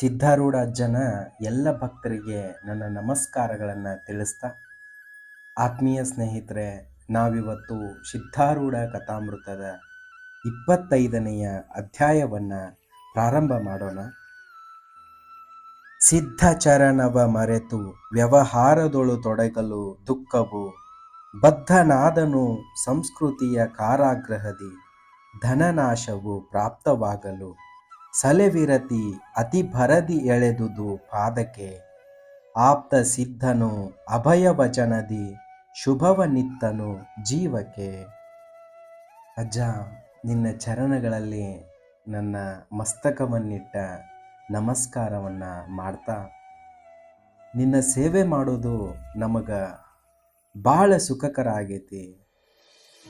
ಸಿದ್ಧಾರೂಢ ಅಜ್ಜನ ಎಲ್ಲ ಭಕ್ತರಿಗೆ ನನ್ನ ನಮಸ್ಕಾರಗಳನ್ನು ತಿಳಿಸ್ತಾ, ಆತ್ಮೀಯ ಸ್ನೇಹಿತರೆ, ನಾವಿವತ್ತು ಸಿದ್ಧಾರೂಢ ಕಥಾಮೃತದ ಇಪ್ಪತ್ತೈದನೆಯ ಅಧ್ಯಾಯವನ್ನು ಪ್ರಾರಂಭ ಮಾಡೋಣ. ಸಿದ್ಧಚರಣವ ಮರೆತು ವ್ಯವಹಾರದೊಳು ತೊಡಗಲು ದುಃಖವು ಬದ್ಧನಾದನು ಸಂಸ್ಕೃತಿಯ ಕಾರಾಗ್ರಹದಿ ಧನನಾಶವು ಪ್ರಾಪ್ತವಾಗಲು ಸಲೆವಿರತಿ ಅತಿ ಭರದಿ ಎಳೆದುದು ಪಾದಕ್ಕೆ. ಆಪ್ತ ಸಿದ್ಧನು ಅಭಯವಚನದಿ ಶುಭವನಿತ್ತನು ಜೀವಕ್ಕೆ. ಅಜ್ಜ, ನಿನ್ನ ಚರಣಗಳಲ್ಲಿ ನನ್ನ ಮಸ್ತಕವನ್ನಿಟ್ಟ ನಮಸ್ಕಾರವನ್ನು ಮಾಡ್ತಾ. ನಿನ್ನ ಸೇವೆ ಮಾಡೋದು ನಮಗೆ ಭಾಳ ಸುಖಕರ ಆಗೈತಿ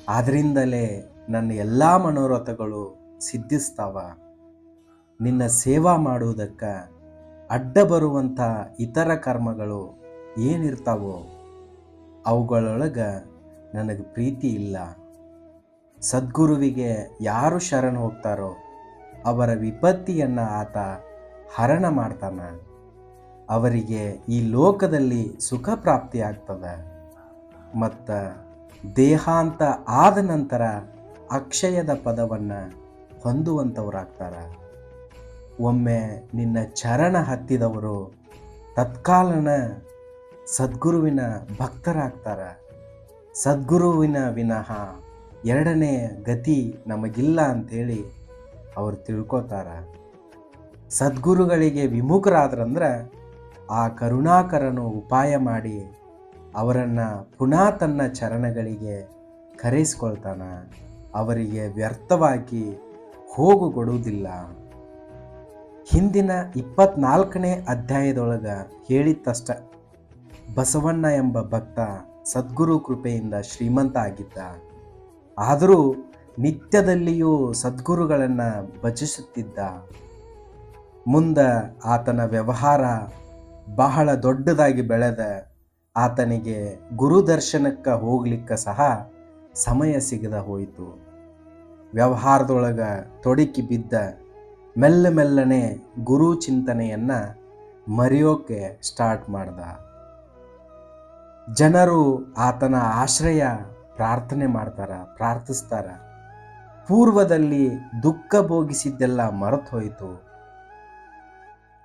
ಆದ್ರಿಂದಲೇ ನನ್ನ ಎಲ್ಲ ಮನೋರಥಗಳು ಸಿದ್ಧಿಸ್ತಾವ. ನಿನ್ನ ಸೇವಾ ಮಾಡುವುದಕ್ಕೆ ಅಡ್ಡ ಬರುವಂಥ ಇತರ ಕರ್ಮಗಳು ಏನಿರ್ತಾವೋ ಅವುಗಳೊಳಗೆ ನನಗೆ ಪ್ರೀತಿ ಇಲ್ಲ. ಸದ್ಗುರುವಿಗೆ ಯಾರು ಶರಣ ಹೋಗ್ತಾರೋ ಅವರ ವಿಪತ್ತಿಯನ್ನು ಆತ ಹರಣ ಮಾಡ್ತಾನ. ಅವರಿಗೆ ಈ ಲೋಕದಲ್ಲಿ ಸುಖ ಪ್ರಾಪ್ತಿ ಪ್ರಾಪ್ತಿಯಾಗ್ತದೆ ಮತ್ತು ದೇಹಾಂತ ಆದ ನಂತರ ಅಕ್ಷಯದ ಪದವನ್ನು ಹೊಂದುವಂಥವ್ರಾಗ್ತಾರೆ. ಒಮ್ಮೆ ನಿನ್ನ ಚರಣ ಹತ್ತಿದವರು ತತ್ಕಾಲನ ಸದ್ಗುರುವಿನ ಭಕ್ತರಾಗ್ತಾರೆ. ಸದ್ಗುರುವಿನ ವಿನಃ ಎರಡನೇ ಗತಿ ನಮಗಿಲ್ಲ ಅಂಥೇಳಿ ಅವ್ರು ತಿಳ್ಕೊತಾರ. ಸದ್ಗುರುಗಳಿಗೆ ವಿಮುಖರಾದ್ರಂದ್ರೆ ಆ ಕರುಣಾಕರನು ಉಪಾಯ ಮಾಡಿ ಅವರನ್ನು ಪುನಃ ತನ್ನ ಚರಣಗಳಿಗೆ ಕರೆಸ್ಕೊಳ್ತಾನೆ ಅವರಿಗೆ ವ್ಯರ್ಥವಾಗಿ ಹೋಗುಗೊಡುವುದಿಲ್ಲ. ಹಿಂದಿನ ಇಪ್ಪತ್ನಾಲ್ಕನೇ ಅಧ್ಯಾಯದೊಳಗೆ ಹೇಳಿತ್ತಷ್ಟ. ಬಸವಣ್ಣ ಎಂಬ ಭಕ್ತ ಸದ್ಗುರು ಕೃಪೆಯಿಂದ ಶ್ರೀಮಂತ ಆಗಿದ್ದ. ಆದರೂ ನಿತ್ಯದಲ್ಲಿಯೂ ಸದ್ಗುರುಗಳನ್ನು ಭಜಿಸುತ್ತಿದ್ದ. ಮುಂದೆ ಆತನ ವ್ಯವಹಾರ ಬಹಳ ದೊಡ್ಡದಾಗಿ ಬೆಳೆದ. ಆತನಿಗೆ ಗುರುದರ್ಶನಕ್ಕೆ ಹೋಗ್ಲಿಕ್ಕೆ ಸಹ ಸಮಯ ಸಿಗದ ಹೋಯಿತು. ವ್ಯವಹಾರದೊಳಗೆ ತೊಡಕಿ ಬಿದ್ದ ಮೆಲ್ಲ ಮೆಲ್ಲನೆ ಗುರು ಚಿಂತನೆಯನ್ನು ಮರೆಯೋಕೆ ಸ್ಟಾರ್ಟ್ ಮಾಡ್ದ. ಜನರು ಆತನ ಆಶ್ರಯ ಪ್ರಾರ್ಥನೆ ಮಾಡ್ತಾರ, ಪ್ರಾರ್ಥಿಸ್ತಾರ. ಪೂರ್ವದಲ್ಲಿ ದುಃಖ ಭೋಗಿಸಿದ್ದೆಲ್ಲ ಮರೆತು ಹೋಯಿತು.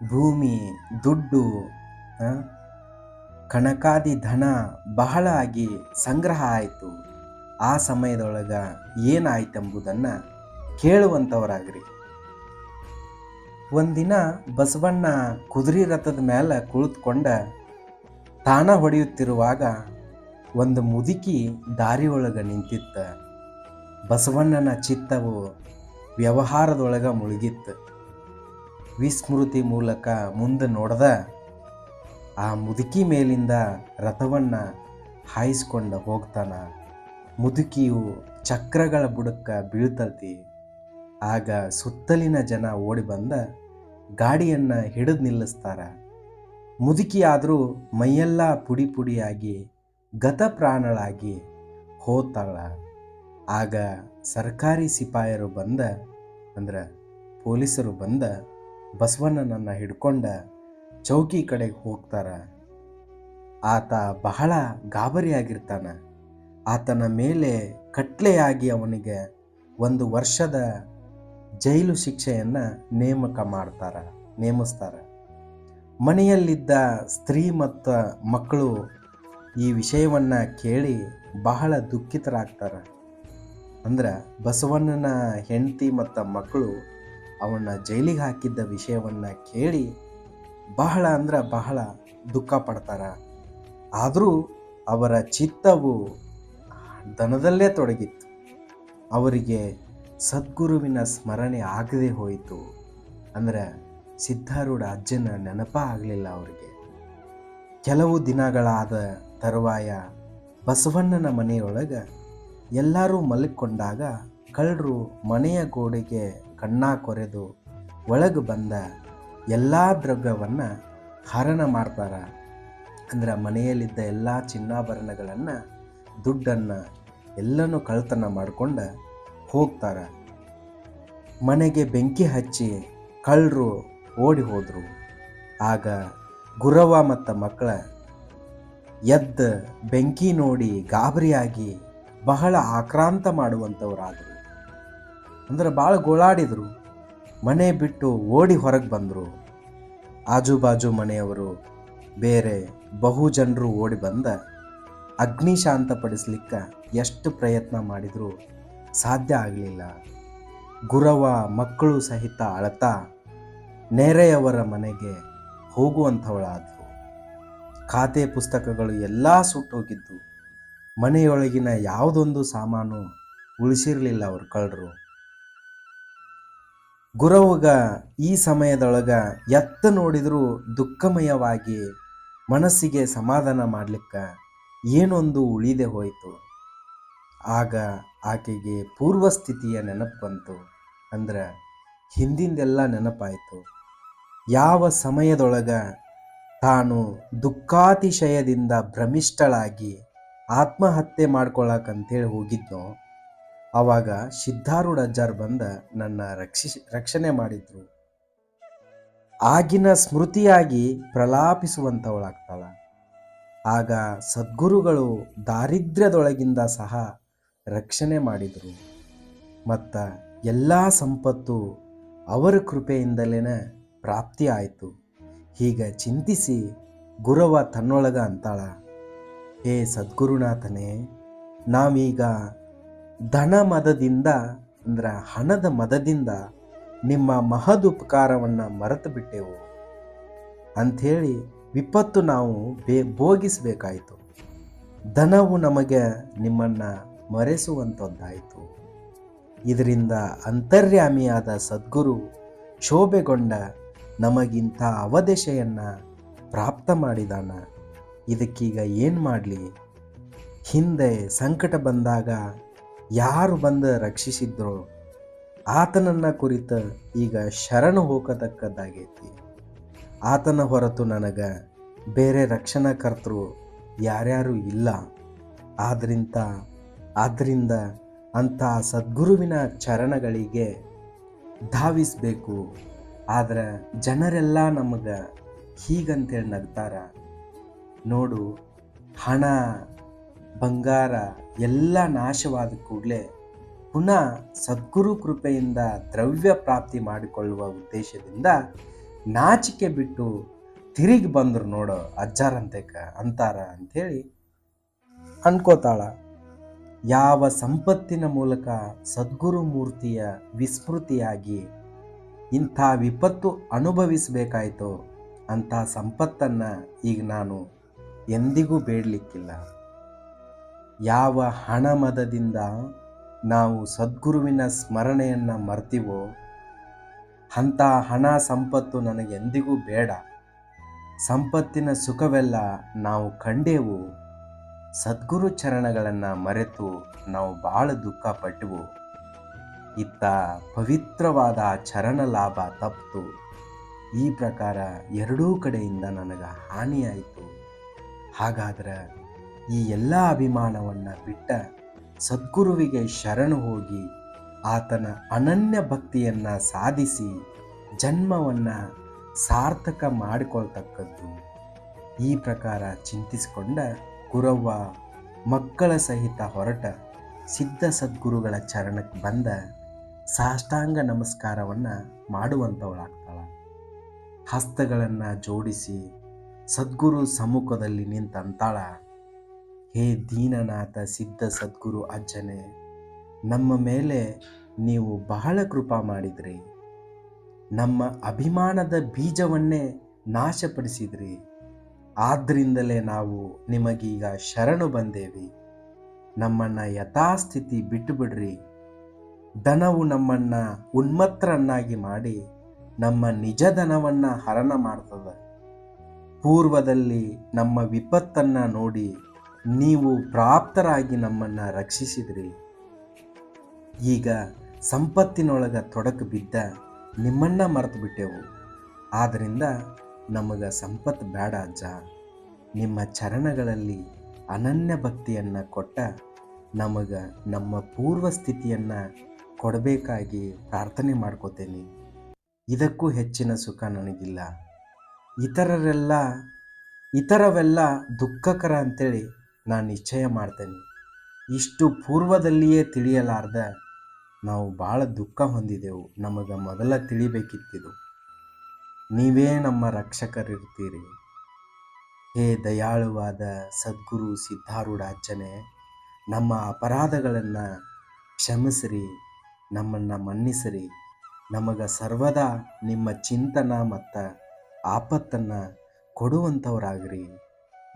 ಭೂಮಿ, ದುಡ್ಡು ಕಣಕಾದಿ ಧನ ಬಹಳ ಆಗಿ ಸಂಗ್ರಹ ಆಯಿತು. ಆ ಸಮಯದೊಳಗೆ ಏನಾಯ್ತೆಂಬುದನ್ನು ಕೇಳುವಂಥವರಾಗ್ರಿ ಒಂದಿನ ಬಸವಣ್ಣ ಕುದುರೆ ರಥದ ಮೇಲೆ ಕುಳಿತುಕೊಂಡ ತಾನ ಹೊಡೆಯುತ್ತಿರುವಾಗ ಒಂದು ಮುದುಕಿ ದಾರಿಯೊಳಗೆ ನಿಂತಿತ್ತ. ಬಸವಣ್ಣನ ಚಿತ್ತವು ವ್ಯವಹಾರದೊಳಗೆ ಮುಳುಗಿತ್ತು. ವಿಸ್ಮೃತಿ ಮೂಲಕ ಮುಂದೆ ನೋಡದ ಆ ಮುದುಕಿ ಮೇಲಿಂದ ರಥವನ್ನು ಹಾಯಿಸ್ಕೊಂಡು ಹೋಗ್ತಾನ. ಮುದುಕಿಯು ಚಕ್ರಗಳ ಬುಡಕ್ಕೆ ಬೀಳ್ತತಿ. ಆಗ ಸುತ್ತಲಿನ ಜನ ಓಡಿ ಬಂದ ಗಾಡಿಯನ್ನು ಹಿಡಿದು ನಿಲ್ಲಿಸ್ತಾರ. ಮುದುಕಿಯಾದರೂ ಮೈಯೆಲ್ಲ ಪುಡಿ ಪುಡಿಯಾಗಿ ಗತಪ್ರಾಣಳಾಗಿ ಹೋತಾಳ. ಆಗ ಸರ್ಕಾರಿ ಸಿಪಾಯರು ಬಂದ, ಅಂದ್ರೆ ಪೊಲೀಸರು ಬಂದ, ಬಸವಣ್ಣನನ್ನು ಹಿಡ್ಕೊಂಡ ಚೌಕಿ ಕಡೆಗೆ ಹೋಗ್ತಾರ. ಆತ ಬಹಳ ಗಾಬರಿಯಾಗಿರ್ತಾನೆ. ಆತನ ಮೇಲೆ ಕಟ್ಲೆಯಾಗಿ ಅವನಿಗೆ ಒಂದು ವರ್ಷದ ಜೈಲು ಶಿಕ್ಷೆಯನ್ನು ನೇಮಕ ಮಾಡ್ತಾರ, ನೇಮಿಸ್ತಾರ. ಮನೆಯಲ್ಲಿದ್ದ ಸ್ತ್ರೀ ಮತ್ತು ಮಕ್ಕಳು ಈ ವಿಷಯವನ್ನು ಕೇಳಿ ಬಹಳ ದುಃಖಿತರಾಗ್ತಾರೆ. ಅಂದ್ರೆ ಬಸವಣ್ಣನ ಹೆಂಡತಿ ಮತ್ತು ಮಕ್ಕಳು ಅವನ್ನ ಜೈಲಿಗೆ ಹಾಕಿದ್ದ ವಿಷಯವನ್ನು ಕೇಳಿ ಬಹಳ ಅಂದ್ರೆ ಬಹಳ ದುಃಖ ಪಡ್ತಾರೆ. ಆದರೂ ಅವರ ಚಿತ್ತವು ದನದಲ್ಲೇ ತೊಡಗಿತ್ತು. ಅವರಿಗೆ ಸದ್ಗುರುವಿನ ಸ್ಮರಣೆ ಆಗದೆ ಹೋಯಿತು. ಅಂದ್ರೆ ಸಿದ್ಧಾರೂಢ ಅಜ್ಜನ ನೆನಪ ಆಗಲಿಲ್ಲ ಅವರಿಗೆ. ಕೆಲವು ದಿನಗಳಾದ ತರುವಾಯ ಬಸವಣ್ಣನ ಮನೆಯೊಳಗೆ ಎಲ್ಲರೂ ಮಲಿಕೊಂಡಾಗ ಕಳ್ಳರು ಮನೆಯ ಗೋಡೆಗೆ ಕಣ್ಣ ಕೊರೆದು ಒಳಗೆ ಬಂದ ಎಲ್ಲ ದ್ರವ್ಯವನ್ನು ಹರಣ ಮಾಡ್ತಾರೆ. ಅಂದ್ರೆ ಮನೆಯಲ್ಲಿದ್ದ ಎಲ್ಲ ಚಿನ್ನಾಭರಣಗಳನ್ನು, ದುಡ್ಡನ್ನು ಎಲ್ಲನೂ ಕಳ್ತನ ಮಾಡ್ಕೊಂಡು ಹೋಗ್ತಾರೆ. ಮನೆಗೆ ಬೆಂಕಿ ಹಚ್ಚಿ ಕಳ್ಳರು ಓಡಿ ಹೋದರು. ಆಗ ಗುರವ ಮತ್ತು ಮಕ್ಕಳ ಎದ್ದ ಬೆಂಕಿ ನೋಡಿ ಗಾಬರಿಯಾಗಿ ಬಹಳ ಆಕ್ರಾಂತ ಮಾಡುವಂಥವರಾದರು. ಅಂದ್ರೆ ಭಾಳ ಗೋಳಾಡಿದರು. ಮನೆ ಬಿಟ್ಟು ಓಡಿ ಹೊರಗೆ ಬಂದರು. ಆಜುಬಾಜು ಮನೆಯವರು ಬೇರೆ ಬಹು ಜನರು ಓಡಿ ಬಂದ ಅಗ್ನಿ ಶಾಂತಪಡಿಸ್ಲಿಕ್ಕೆ ಎಷ್ಟು ಪ್ರಯತ್ನ ಮಾಡಿದರೂ ಸಾಧ್ಯ ಆಗಲಿಲ್ಲ. ಗುರವ ಮಕ್ಕಳು ಸಹಿತ ಅಳತಾ ನೆರೆಯವರ ಮನೆಗೆ ಹೋಗುವಂಥವಳಾದಳು ಖಾತೆ ಪುಸ್ತಕಗಳು ಎಲ್ಲ ಸುಟ್ಟೋಗಿದ್ದು, ಮನೆಯೊಳಗಿನ ಯಾವುದೊಂದು ಸಾಮಾನು ಉಳಿಸಿರಲಿಲ್ಲ ಅವರು ಕಳ್ಳರು ಗುರವಗ ಈ ಸಮಯದೊಳಗ ಎತ್ತ ನೋಡಿದರೂ ದುಃಖಮಯವಾಗಿ ಮನಸ್ಸಿಗೆ ಸಮಾಧಾನ ಮಾಡಲಿಕ್ಕೆ ಏನೊಂದು ಉಳಿದೆ ಹೋಯಿತು. ಆಗ ಆಕೆಗೆ ಪೂರ್ವ ಸ್ಥಿತಿಯ ನೆನಪು ಬಂತು. ಅಂದ್ರೆ ಹಿಂದಿಂದೆಲ್ಲ ನೆನಪಾಯಿತು. ಯಾವ ಸಮಯದೊಳಗ ತಾನು ದುಃಖಾತಿಶಯದಿಂದ ಭ್ರಮಿಷ್ಠಳಾಗಿ ಆತ್ಮಹತ್ಯೆ ಮಾಡ್ಕೊಳಕಂತೇಳಿ ಹೋಗಿದ್ನೋ ಆವಾಗ ಸಿದ್ಧಾರೂಢ ಅಜ್ಜಾರ್ ಬಂದ ನನ್ನ ರಕ್ಷಿಸಿ ರಕ್ಷಣೆ ಮಾಡಿದ್ರು. ಆಗಿನ ಸ್ಮೃತಿಯಾಗಿ ಪ್ರಲಾಪಿಸುವಂಥವಳಾಗ್ತಾಳ ಆಗ ಸದ್ಗುರುಗಳು ದಾರಿದ್ರ್ಯದೊಳಗಿಂದ ಸಹ ರಕ್ಷಣೆ ಮಾಡಿದರು. ಮತ್ತು ಎಲ್ಲ ಸಂಪತ್ತು ಅವರ ಕೃಪೆಯಿಂದಲೇ ಪ್ರಾಪ್ತಿ ಆಯಿತು. ಹೀಗೆ ಚಿಂತಿಸಿ ಗುರವ ತನ್ನೊಳಗ ಅಂತಾಳ. ಹೇ ಸದ್ಗುರುನಾಥನೇ, ನಾವೀಗ ಧನ ಮದದಿಂದ ಅಂದ್ರೆ ಹಣದ ಮದದಿಂದ ನಿಮ್ಮ ಮಹದುಪಕಾರವನ್ನು ಮರೆತು ಬಿಟ್ಟೆವು. ಅಂಥೇಳಿ ವಿಪತ್ತು ನಾವು ಬೇ ಭೋಗಿಸಬೇಕಾಯಿತು ಧನವು ನಮಗೆ ನಿಮ್ಮನ್ನು ಮರೆಸುವಂಥದ್ದಾಯಿತು ಇದರಿಂದ ಅಂತರ್ಯಾಮಿಯಾದ ಸದ್ಗುರು ಕ್ಷೋಭೆಗೊಂಡ ನಮಗಿಂಥ ಅವದೇಶೆಯನ್ನು ಪ್ರಾಪ್ತ ಮಾಡಿದಾನ. ಇದಕ್ಕೀಗ ಏನು ಮಾಡಲಿ? ಹಿಂದೆ ಸಂಕಟ ಬಂದಾಗ ಯಾರು ಬಂದು ರಕ್ಷಿಸಿದ್ರೋ ಆತನನ್ನ ಕುರಿತ ಈಗ ಶರಣು ಹೋಗತಕ್ಕದ್ದಾಗೈತಿ. ಆತನ ಹೊರತು ನನಗೆ ಬೇರೆ ರಕ್ಷಣಾಕರ್ತರು ಯಾರ್ಯಾರು ಇಲ್ಲ. ಆದ್ರಿಂದ ಆದ್ದರಿಂದ ಅಂಥ ಸದ್ಗುರುವಿನ ಚರಣಗಳಿಗೆ ಧಾವಿಸಬೇಕು. ಆದ್ರೆ ಜನರೆಲ್ಲ ನಮಗೆ ಹೀಗಂತೇಳಿ ನಗ್ತಾರ. ನೋಡು, ಹಣ, ಬಂಗಾರ ಎಲ್ಲ ನಾಶವಾದ ಕೂಡಲೇ ಪುನಃ ಸದ್ಗುರು ಕೃಪೆಯಿಂದ ದ್ರವ್ಯ ಪ್ರಾಪ್ತಿ ಮಾಡಿಕೊಳ್ಳುವ ಉದ್ದೇಶದಿಂದ ನಾಚಿಕೆ ಬಿಟ್ಟು ತಿರುಗಿ ಬಂದರು ನೋಡೋ ಅಜ್ಜಾರಂತೆಕ ಅಂತಾರ ಅಂಥೇಳಿ ಅನ್ಕೋತಾಳ. ಯಾವ ಸಂಪತ್ತಿನ ಮೂಲಕ ಸದ್ಗುರು ಮೂರ್ತಿಯ ವಿಸ್ಮೃತಿಯಾಗಿ ಇಂಥ ವಿಪತ್ತು ಅನುಭವಿಸಬೇಕಾಯಿತೋ ಅಂಥ ಸಂಪತ್ತನ್ನು ಈಗ ನಾನು ಎಂದಿಗೂ ಬೇಡಲಿಕ್ಕಿಲ್ಲ. ಯಾವ ಹಣಮದದಿಂದ ನಾವು ಸದ್ಗುರುವಿನ ಸ್ಮರಣೆಯನ್ನು ಮರ್ತೀವೋ ಅಂಥ ಹಣ ಸಂಪತ್ತು ನನಗೆ ಎಂದಿಗೂ ಬೇಡ. ಸಂಪತ್ತಿನ ಸುಖವೆಲ್ಲ ನಾವು ಕಂಡೇವು. ಸದ್ಗುರು ಚರಣಗಳನ್ನು ಮರೆತು ನಾವು ಭಾಳ ದುಃಖ ಪಟ್ಟವು ಇತ್ತ ಪವಿತ್ರವಾದ ಚರಣ ಲಾಭ ತಪ್ಪಿತು ಈ ಪ್ರಕಾರ ಎರಡೂ ಕಡೆಯಿಂದ ನನಗೆ ಹಾನಿಯಾಯಿತು ಹಾಗಾದ್ರೆ ಈ ಎಲ್ಲ ಅಭಿಮಾನವನ್ನು ಬಿಟ್ಟ ಸದ್ಗುರುವಿಗೆ ಶರಣು ಹೋಗಿ ಆತನ ಅನನ್ಯ ಭಕ್ತಿಯನ್ನು ಸಾಧಿಸಿ ಜನ್ಮವನ್ನು ಸಾರ್ಥಕ ಮಾಡಿಕೊಳ್ತಕ್ಕದ್ದು. ಈ ಪ್ರಕಾರ ಚಿಂತಿಸಿಕೊಂಡ ಗುರವ್ವ ಮಕ್ಕಳ ಸಹಿತ ಹೊರಟ ಸಿದ್ಧ ಸದ್ಗುರುಗಳ ಚರಣಕ್ಕೆ ಬಂದ ಸಾಷ್ಟಾಂಗ ನಮಸ್ಕಾರವನ್ನು ಮಾಡುವಂಥವಳಾಗ್ತಾಳೆ ಹಸ್ತಗಳನ್ನು ಜೋಡಿಸಿ ಸದ್ಗುರು ಸಮ್ಮುಖದಲ್ಲಿ ನಿಂತಂತಾಳ. ಹೇ ದೀನನಾಥ ಸಿದ್ಧ ಸದ್ಗುರು ಅಜ್ಜನೆ, ನಮ್ಮ ಮೇಲೆ ನೀವು ಬಹಳ ಕೃಪಾ ಮಾಡಿದ್ರಿ. ನಮ್ಮ ಅಭಿಮಾನದ ಬೀಜವನ್ನೇ ನಾಶಪಡಿಸಿದ್ರಿ. ಆದ್ದರಿಂದಲೇ ನಾವು ನಿಮಗೀಗ ಶರಣು ಬಂದೇವಿ. ನಮ್ಮನ್ನು ಯಥಾಸ್ಥಿತಿ ಬಿಟ್ಟುಬಿಡ್ರಿ. ದನವು ನಮ್ಮನ್ನು ಉನ್ಮತ್ತರನ್ನಾಗಿ ಮಾಡಿ ನಮ್ಮ ನಿಜ ದನವನ್ನು ಹರಣ ಮಾಡ್ತದೆ. ಪೂರ್ವದಲ್ಲಿ ನಮ್ಮ ವಿಪತ್ತನ್ನು ನೋಡಿ ನೀವು ಪ್ರಾಪ್ತರಾಗಿ ನಮ್ಮನ್ನು ರಕ್ಷಿಸಿದ್ರಿ. ಈಗ ಸಂಪತ್ತಿನೊಳಗ ತೊಡಕು ಬಿದ್ದ ನಿಮ್ಮನ್ನ ಮರೆತು ಬಿಟ್ಟೆವು ಆದ್ದರಿಂದ ನಮಗೆ ಸಂಪತ್ತು ಬೇಡ ಅಜ್ಜ. ನಿಮ್ಮ ಚರಣಗಳಲ್ಲಿ ಅನನ್ಯ ಭಕ್ತಿಯನ್ನು ಕೊಟ್ಟ ನಮಗೆ ನಮ್ಮ ಪೂರ್ವ ಸ್ಥಿತಿಯನ್ನು ಕೊಡಬೇಕಾಗಿ ಪ್ರಾರ್ಥನೆ ಮಾಡ್ಕೋತೇನೆ. ಇದಕ್ಕೂ ಹೆಚ್ಚಿನ ಸುಖ ನನಗಿಲ್ಲ. ಇತರರೆಲ್ಲ, ಇತರವೆಲ್ಲ ದುಃಖಕರ ಅಂತೇಳಿ ನಾನು ನಿಶ್ಚಯ ಮಾಡ್ತೇನೆ. ಇಷ್ಟು ಪೂರ್ವದಲ್ಲಿಯೇ ತಿಳಿಯಲಾರ್ದ ನಾವು ಭಾಳ ದುಃಖ ಹೊಂದಿದೆವು. ನಮಗೆ ಮೊದಲ ತಿಳಿಬೇಕಿತ್ತಿದು. ನೀವೇ ನಮ್ಮ ರಕ್ಷಕರಿರ್ತೀರಿ ಹೇ ದಯಾಳುವಾದ ಸದ್ಗುರು ಸಿದ್ಧಾರೂಢಾಚನೆ ನಮ್ಮ ಅಪರಾಧಗಳನ್ನು ಕ್ಷಮಿಸಿರಿ, ನಮ್ಮನ್ನು ಮನ್ನಿಸಿರಿ. ನಮಗೆ ಸರ್ವದಾ ನಿಮ್ಮ ಚಿಂತನ ಮತ್ತು ಆಪತ್ತನ್ನು ಕೊಡುವಂಥವರಾಗಿರಿ.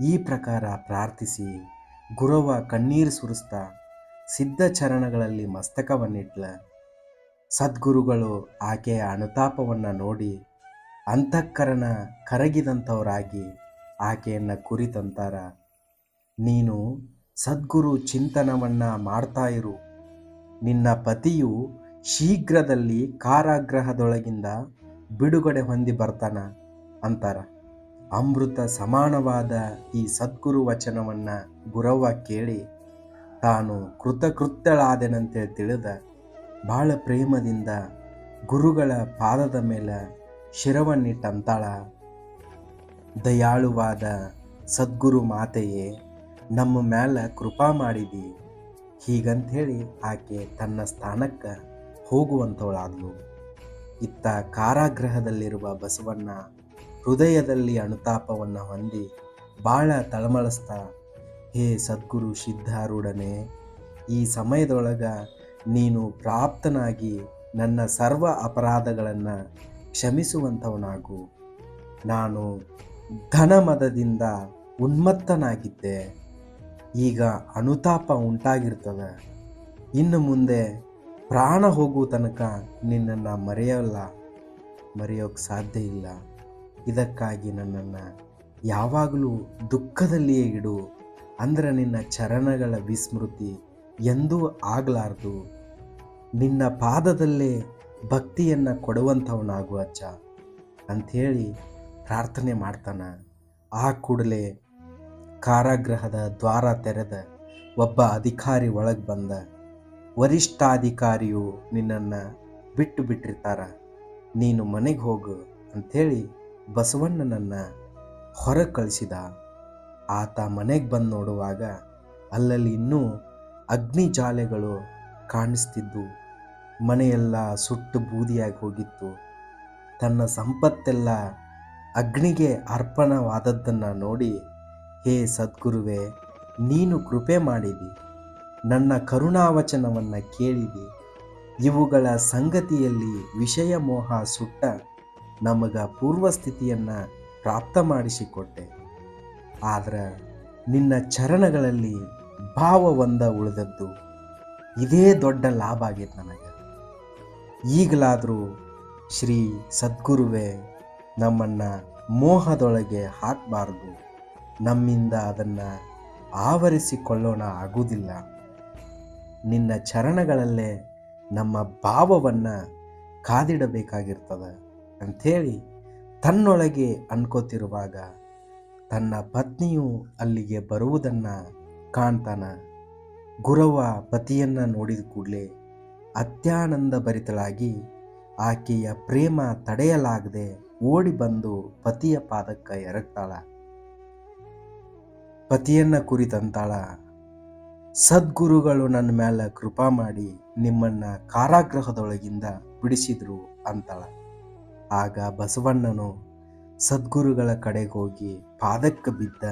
ಈ ಪ್ರಕಾರ ಪ್ರಾರ್ಥಿಸಿ, ಗುರವ ಕಣ್ಣೀರು ಸುರಿಸ್ತಾ, ಸಿದ್ಧ ಚರಣಗಳಲ್ಲಿ ಮಸ್ತಕವನ್ನಿಟ್ಲ. ಸದ್ಗುರುಗಳು ಆಕೆಯ ಅನುತಾಪವನ್ನು ನೋಡಿ ಅಂತಃಕರಣ ಕರಗಿದಂಥವರಾಗಿ ಆಕೆಯನ್ನು ಕುರಿತಂತಾರ. ನೀನು ಸದ್ಗುರು ಚಿಂತನವನ್ನು ಮಾಡ್ತಾ ಇರು. ನಿನ್ನ ಪತಿಯು ಶೀಘ್ರದಲ್ಲಿ ಕಾರಾಗ್ರಹದೊಳಗಿಂದ ಬಿಡುಗಡೆ ಹೊಂದಿ ಬರ್ತಾನ ಅಂತಾರ. ಅಮೃತ ಸಮಾನವಾದ ಈ ಸದ್ಗುರು ವಚನವನ್ನು ಗುರವ್ವ ಕೇಳಿ ತಾನು ಕೃತಕೃತ್ಯಳಾದೆನಂತೇಳಿ ತಿಳಿದ. ಭಾಳ ಪ್ರೇಮದಿಂದ ಗುರುಗಳ ಪಾದದ ಮೇಲೆ ಶಿರವನ್ನಿಟ್ಟಂತಾಳ. ದಯಾಳುವಾದ ಸದ್ಗುರು ಮಾತೆಯೇ, ನಮ್ಮ ಮ್ಯಾಲ ಕೃಪಾ ಮಾಡಿದಿ. ಹೀಗಂಥೇಳಿ ಆಕೆ ತನ್ನ ಸ್ಥಾನಕ್ಕೆ ಹೋಗುವಂಥವಳಾದ್ಲು ಇತ್ತ ಕಾರಾಗೃಹದಲ್ಲಿರುವ ಬಸವಣ್ಣ ಹೃದಯದಲ್ಲಿ ಅನುತಾಪವನ್ನು ಹೊಂದಿ ಭಾಳ ತಳಮಳಿಸ್ತಾ, ಹೇ ಸದ್ಗುರು ಸಿದ್ಧಾರೂಢನೆ, ಈ ಸಮಯದೊಳಗ ನೀನು ಪ್ರಾಪ್ತನಾಗಿ ನನ್ನ ಸರ್ವ ಅಪರಾಧಗಳನ್ನು ಕ್ಷಮಿಸುವಂಥವನಾಗು. ನಾನು ಘನಮದದಿಂದ ಉನ್ಮತ್ತನಾಗಿದ್ದೆ. ಈಗ ಅನುತಾಪ ಉಂಟಾಗಿರ್ತದೆ. ಇನ್ನು ಮುಂದೆ ಪ್ರಾಣ ಹೋಗುವ ತನಕ ನಿನ್ನನ್ನು ಮರೆಯಲ್ಲ. ಮರೆಯೋಕ್ಕೆ ಸಾಧ್ಯ ಇಲ್ಲ. ಇದಕ್ಕಾಗಿ ನನ್ನನ್ನು ಯಾವಾಗಲೂ ದುಃಖದಲ್ಲಿಯೇ ಇಡು. ಅಂದ್ರೆ ನಿನ್ನ ಚರಣಗಳ ವಿಸ್ಮೃತಿ ಎಂದೂ ಆಗಲಾರ್ದು. ನಿನ್ನ ಪಾದದಲ್ಲೇ ಭಕ್ತಿಯನ್ನು ಕೊಡುವಂಥವನಾಗು ಅಜ್ಜ ಅಂಥೇಳಿ ಪ್ರಾರ್ಥನೆ ಮಾಡ್ತಾನೆ. ಆ ಕೂಡಲೇ ಕಾರಾಗೃಹದ ದ್ವಾರ ತೆರೆದ ಒಬ್ಬ ಅಧಿಕಾರಿ ಒಳಗೆ ಬಂದ. ವರಿಷ್ಠಾಧಿಕಾರಿಯು ನಿನ್ನನ್ನು ಬಿಟ್ಟು ಬಿಟ್ಟಿರ್ತಾರ. ನೀನು ಮನೆಗೆ ಹೋಗು ಅಂಥೇಳಿ ಬಸವಣ್ಣನನ್ನು ಹೊರಗೆ ಕಳಿಸಿದ. ಆತ ಮನೆಗೆ ಬಂದು ನೋಡುವಾಗ ಅಲ್ಲಲ್ಲಿ ಇನ್ನೂ ಅಗ್ನಿ ಜಾಲೆಗಳು ಕಾಣಿಸ್ತಿದ್ದು ಮನೆಯೆಲ್ಲ ಸುಟ್ಟು ಬೂದಿಯಾಗಿ ಹೋಗಿತ್ತು. ತನ್ನ ಸಂಪತ್ತೆಲ್ಲ ಅಗ್ನಿಗೆ ಅರ್ಪಣವಾದದ್ದನ್ನು ನೋಡಿ, ಹೇ ಸದ್ಗುರುವೆ, ನೀನು ಕೃಪೆ ಮಾಡಿದಿ. ನನ್ನ ಕರುಣಾವಚನವನ್ನು ಕೇಳಿದಿ. ಇವುಗಳ ಸಂಗತಿಯಲ್ಲಿ ವಿಷಯ ಮೋಹ ಸುಟ್ಟ ನಮಗ ಪೂರ್ವಸ್ಥಿತಿಯನ್ನು ಪ್ರಾಪ್ತ ಮಾಡಿಸಿಕೊಟ್ಟೆ. ಆದ್ರೆ ನಿನ್ನ ಚರಣಗಳಲ್ಲಿ ಭಾವವಂದ ಉಳಿದದ್ದು. ಇದೇ ದೊಡ್ಡ ಲಾಭ ಆಗೈತೆ ನನಗೆ. ಈಗಲಾದರೂ ಶ್ರೀ ಸದ್ಗುರುವೇ ನಮ್ಮನ್ನು ಮೋಹದೊಳಗೆ ಹಾಕಬಾರ್ದು. ನಮ್ಮಿಂದ ಅದನ್ನು ಆವರಿಸಿಕೊಳ್ಳೋಣ ಆಗುವುದಿಲ್ಲ. ನಿನ್ನ ಚರಣಗಳಲ್ಲೇ ನಮ್ಮ ಭಾವವನ್ನು ಕಾದಿಡಬೇಕಾಗಿರ್ತದೆ ಅಂಥೇಳಿ ತನ್ನೊಳಗೆ ಅನ್ಕೋತಿರುವಾಗ ತನ್ನ ಪತ್ನಿಯು ಅಲ್ಲಿಗೆ ಬರುವುದನ್ನು ಕಾಣ್ತಾನ. ಗುರವ ಪತಿಯನ್ನು ನೋಡಿದ ಕೂಡಲೇ ಅತ್ಯಾನಂದ ಭರಿತಳಾಗಿ ಆಕೆಯ ಪ್ರೇಮ ತಡೆಯಲಾಗದೆ ಓಡಿ ಬಂದು ಪತಿಯ ಪಾದಕ್ಕೆ ಎರಗ್ತಾಳ. ಪತಿಯನ್ನ ಕುರಿತಂತಾಳ, ಸದ್ಗುರುಗಳು ನನ್ನ ಮೇಲೆ ಕೃಪಾ ಮಾಡಿ ನಿಮ್ಮನ್ನ ಕಾರಾಗೃಹದೊಳಗಿಂದ ಬಿಡಿಸಿದ್ರು ಅಂತಾಳ. ಆಗ ಬಸವಣ್ಣನು ಸದ್ಗುರುಗಳ ಕಡೆಗೋಗಿ ಹೋಗಿ ಪಾದಕ್ಕೆ ಬಿದ್ದ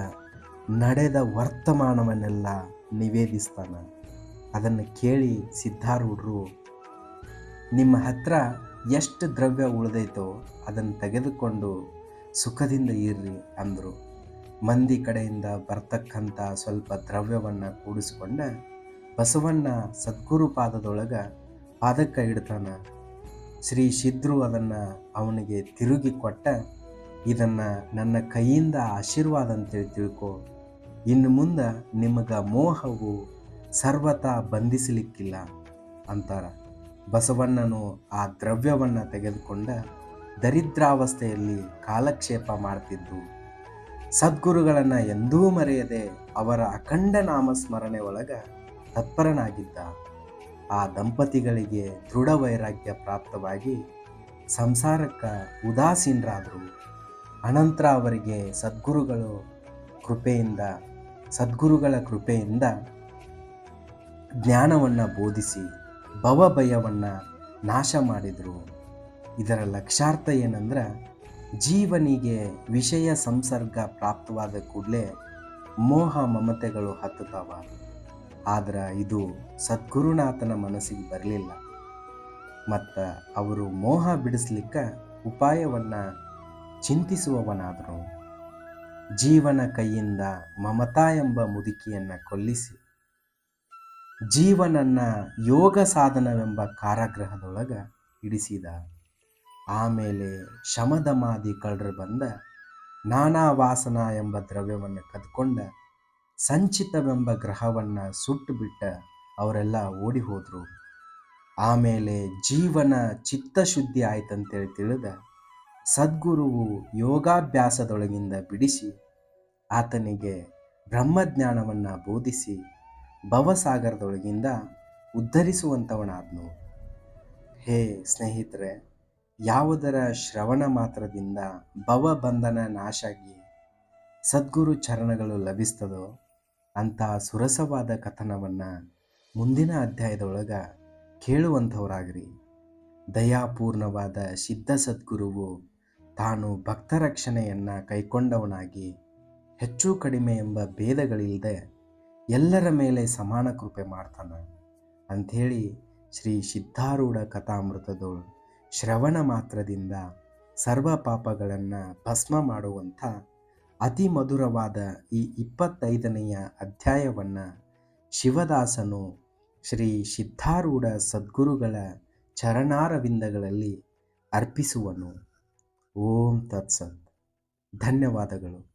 ನಡೆದ ವರ್ತಮಾನವನ್ನೆಲ್ಲ ನಿವೇದಿಸ್ತಾನ. ಅದನ್ನು ಕೇಳಿ ಸಿದ್ಧಾರೂಢರು ನಿಮ್ಮ ಹತ್ರ ಎಷ್ಟು ದ್ರವ್ಯ ಉಳಿದೈತೋ ಅದನ್ನು ತೆಗೆದುಕೊಂಡು ಸುಖದಿಂದ ಇರ್ರಿ ಅಂದರು. ಮಂದಿ ಕಡೆಯಿಂದ ಬರ್ತಕ್ಕಂಥ ಸ್ವಲ್ಪ ದ್ರವ್ಯವನ್ನು ಕೂಡಿಸ್ಕೊಂಡ ಬಸವಣ್ಣ ಸದ್ಗುರು ಪಾದದೊಳಗೆ ಪಾದಕ್ಕೆ ಇಡ್ತಾನ. ಶ್ರೀ ಸಿದ್ರು ಅದನ್ನು ಅವನಿಗೆ ತಿರುಗಿ ಕೊಟ್ಟ, ಇದನ್ನು ನನ್ನ ಕೈಯಿಂದ ಆಶೀರ್ವಾದ ಅಂತೇಳಿ ತಿಳ್ಕೊ. ಇನ್ನು ಮುಂದೆ ನಿಮಗೆ ಮೋಹವು ಸರ್ವತಾ ಬಂಧಿಸಲಿಕ್ಕಿಲ್ಲ ಅಂತಾರ. ಬಸವಣ್ಣನು ಆ ದ್ರವ್ಯವನ್ನು ತೆಗೆದುಕೊಂಡ ದರಿದ್ರಾವಸ್ಥೆಯಲ್ಲಿ ಕಾಲಕ್ಷೇಪ ಮಾಡ್ತಿದ್ದು. ಸದ್ಗುರುಗಳನ್ನು ಎಂದೂ ಮರೆಯದೆ ಅವರ ಅಖಂಡ ನಾಮಸ್ಮರಣೆ ಒಳಗ ತತ್ಪರನಾಗಿದ್ದ. ಆ ದಂಪತಿಗಳಿಗೆ ದೃಢ ವೈರಾಗ್ಯ ಪ್ರಾಪ್ತವಾಗಿ ಸಂಸಾರಕ್ಕೆ ಉದಾಸೀನರಾದರು. ಅನಂತರ ಅವರಿಗೆ ಸದ್ಗುರುಗಳು ಕೃಪೆಯಿಂದ, ಸದ್ಗುರುಗಳ ಕೃಪೆಯಿಂದ ಜ್ಞಾನವನ್ನು ಬೋಧಿಸಿ ಭವಭಯವನ್ನು ನಾಶ ಮಾಡಿದರು. ಇದರ ಲಕ್ಷಾರ್ಥ ಏನಂದ್ರೆ ಜೀವನಿಗೆ ವಿಷಯ ಸಂಸರ್ಗ ಪ್ರಾಪ್ತವಾದ ಕೂಡಲೇ ಮೋಹ ಮಮತೆಗಳು ಹತ್ತುತ್ತವ ಆದ್ರೆ ಇದು ಸದ್ಗುರುನಾಥನ ಮನಸ್ಸಿಗೆ ಬರಲಿಲ್ಲ. ಮತ್ತು ಅವರು ಮೋಹ ಬಿಡಿಸ್ಲಿಕ್ಕೆ ಉಪಾಯವನ್ನು ಚಿಂತಿಸುವವನಾದರು. ಜೀವನ ಕೈಯಿಂದ ಮಮತಾ ಎಂಬ ಮುದುಕಿಯನ್ನು ಕೊಲ್ಲಿಸಿ ಜೀವನನ್ನ ಯೋಗ ಸಾಧನವೆಂಬ ಕಾರಾಗೃಹದೊಳಗೆ ಇಡಿಸಿದ. ಆಮೇಲೆ ಶಮದಮಾದಿ ಕಳ್ಳರು ಬಂದ ನಾನಾ ವಾಸನ ಎಂಬ ದ್ರವ್ಯವನ್ನು ಕದ್ಕೊಂಡ ಸಂಚಿತವೆಂಬ ಗ್ರಹವನ್ನು ಸುಟ್ಟು ಬಿಟ್ಟ ಅವರೆಲ್ಲ ಓಡಿ ಹೋದರು ಆಮೇಲೆ ಜೀವನ ಚಿತ್ತಶುದ್ಧಿ ಆಯ್ತಂತೇಳಿ ತಿಳಿದ ಸದ್ಗುರುವು ಯೋಗಾಭ್ಯಾಸದೊಳಗಿಂದ ಬಿಡಿಸಿ ಆತನಿಗೆ ಬ್ರಹ್ಮಜ್ಞಾನವನ್ನು ಬೋಧಿಸಿ ಭವಸಾಗರದೊಳಗಿಂದ ಉದ್ಧರಿಸುವಂಥವನಾದ್ನು ಹೇ ಸ್ನೇಹಿತರೆ, ಯಾವುದರ ಶ್ರವಣ ಮಾತ್ರದಿಂದ ಭವಬಂಧನ ನಾಶಾಗಿ ಸದ್ಗುರು ಚರಣಗಳು ಲಭಿಸ್ತದೋ ಅಂಥ ಸುರಸವಾದ ಕಥನವನ್ನು ಮುಂದಿನ ಅಧ್ಯಾಯದೊಳಗೆ ಕೇಳುವಂಥವರಾಗ್ರಿ. ದಯಾಪೂರ್ಣವಾದ ಸಿದ್ಧ ಸದ್ಗುರುವು ತಾನು ಭಕ್ತರಕ್ಷಣೆಯನ್ನು ಕೈಕೊಂಡವನಾಗಿ ಹೆಚ್ಚು ಕಡಿಮೆ ಎಂಬ ಭೇದಗಳಿಲ್ಲದೆ ಎಲ್ಲರ ಮೇಲೆ ಸಮಾನ ಕೃಪೆ ಮಾಡ್ತಾನೆ. ಅಂಥೇಳಿ ಶ್ರೀ ಸಿದ್ಧಾರೂಢ ಕಥಾಮೃತದೋಳು ಶ್ರವಣ ಮಾತ್ರದಿಂದ ಸರ್ವ ಪಾಪಗಳನ್ನು ಭಸ್ಮ ಮಾಡುವಂಥ ಅತಿ ಮಧುರವಾದ ಈ ಇಪ್ಪತ್ತೈದನೆಯ ಅಧ್ಯಾಯವನ್ನು ಶಿವದಾಸನು ಶ್ರೀ ಸಿದ್ಧಾರೂಢ ಸದ್ಗುರುಗಳ ಚರಣಾರವಿಂದಗಳಲ್ಲಿ ಅರ್ಪಿಸುವನು. ಓಂ ತತ್ಸತ್. ಧನ್ಯವಾದಗಳು.